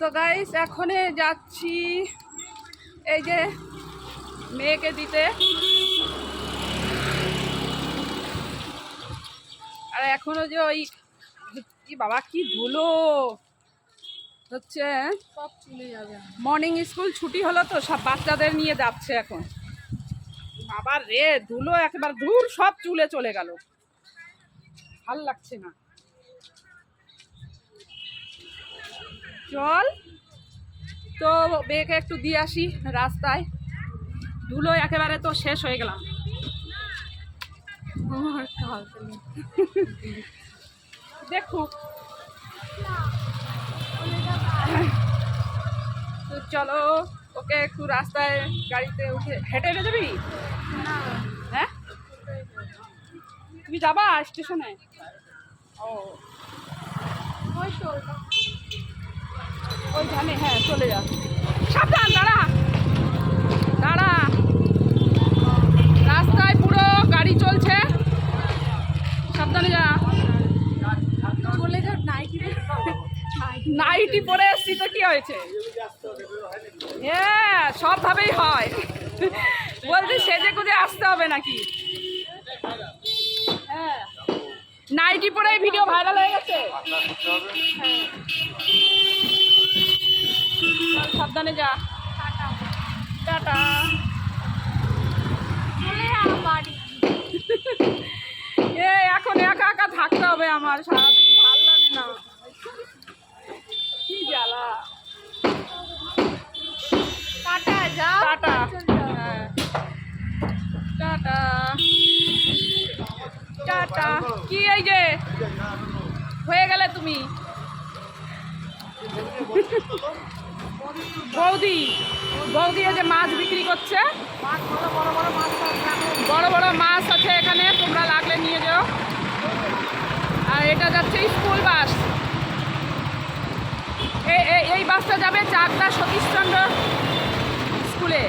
তো গাইস এখনে যাচ্ছি এই যে মেয়েকে দিতে। আর এখনও যে ওই কি বাবা কি ধুলো। হচ্ছে মর্নিং স্কুল ছুটি হলো তো সব বাচ্চাদের নিয়ে যাচ্ছে এখন। বাবা রে ধুলো একবার ধূর সব চুলে চলে গেল। ভালো লাগছে না। চল তো বেগে একটু দিয়ে আসি রাস্তায়। ধুলো একেবারে তো শেষ হয়ে গেলাম। দেখুক তো চলো, ওকে একটু রাস্তায় গাড়িতে উঠে হেঁটে হেঁটে যাবি? হ্যাঁ? তুমি যাবা স্টেশনে? ও। ওইখানে হ্যাঁ চলে যা। সাবধান, দাঁড়া। দাঁড়া। রাস্তায় পুরো গাড়ি চলছে। সাবধানে যা। চলে যাও নাইটি নাইটি পরে এসছি তো, কি হয়েছে? হ্যাঁ সবভাবেই হয়। বলছি, সেজে গুজে আসতে হবে নাকি? হ্যাঁ। নাইটি পরে ভিডিও ভাইরাল হয়ে গেছে। সাবধানে যা। টাটা। এ এখন একা একা থাকতে হবে আমার সারাদিন ভালো লাগে না। কি জ্বালা। টাটা। হ্যাঁ। টাটা। টাটা। কি এই যে? হয়ে গেলে তুমি। বৌদি বৌদি যে মাছ বিক্রি করছে। বড় বড় মাছ আছে এখানে, তোমরা লাগলে নিয়ে যাও। আর এটা যাচ্ছে স্কুল বাস। এই- বাসটা যাবে চাকদা সতীশচন্দ্র স্কুলে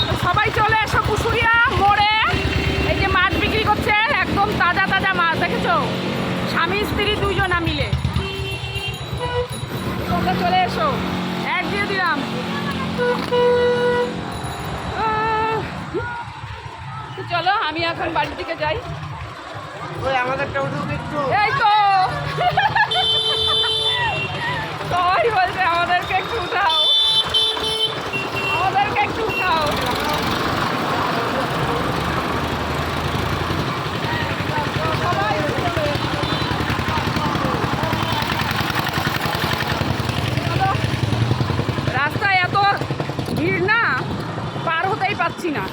তো সবাই চলে এসো কুসুরিয়া মোড়ে এই যে মাছ বিক্রি করছে একদম তাজা তাজা মাছ দেখেছ স্বামী স্ত্রী দুইজনা মিলে তোমরা চলে এসো। এক দিয়ে দিলাম। তো চলো আমি এখন বাড়ির দিকে যাই। ওই আমাদেরটা উঠুক একটু। এই তো। সবাই বলছে আমাদেরকে একটু উঠাও আমাদেরকে একটু উঠাও সবাই উঠবে। চলো। রাস্তায় এত ভিড় না পার হতেই পাচ্ছি না।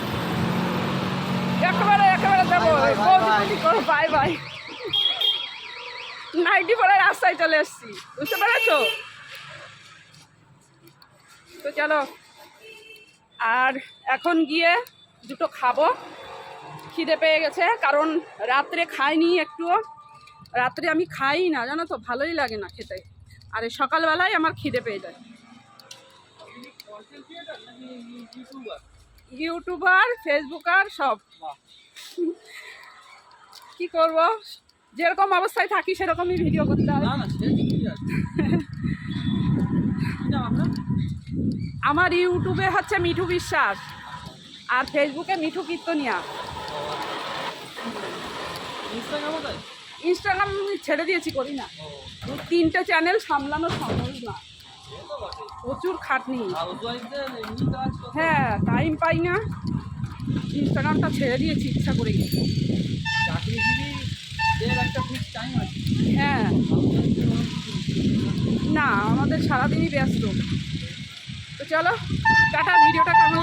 একেবারে একেবারে. করো বাই বাই নাইটি পরে রাস্তায় চলে এসছি। বুঝতে পেরেছ? তো চলো। আর এখন গিয়ে দুটো খাব। খিদে পেয়ে গেছে কারণ রাত্রে খাইনি একটুও। রাত্রে আমি খাই না জানো তো? ভালোই লাগে না খেতে। আর সকালবেলায় আমার খিদে পেয়ে যায়। ইউটিউবার ফেসবুকার সব। কি করব? যেরকম অবস্থায় থাকি সেরকমই ভিডিও করতে হবে আমার ইউটিউবে হচ্ছে মিঠু বিশ্বাস আর ফেসবুকে মিঠু কীর্তনিয়া। ইনস্টাগ্রাম ছেড়ে দিয়েছি করি না। তিনটে চ্যানেল সামলানো সম্ভব না। প্রচুর খাটনি। হ্যাঁ টাইম পাই না। ইনস্টাগ্রামটা ছেড়ে দিয়েছি, ইচ্ছা করে হ্যাঁ। না, আমাদের সারাদিনই ব্যস্ত। তো চলো, টাটা, ভিডিওটা কেমন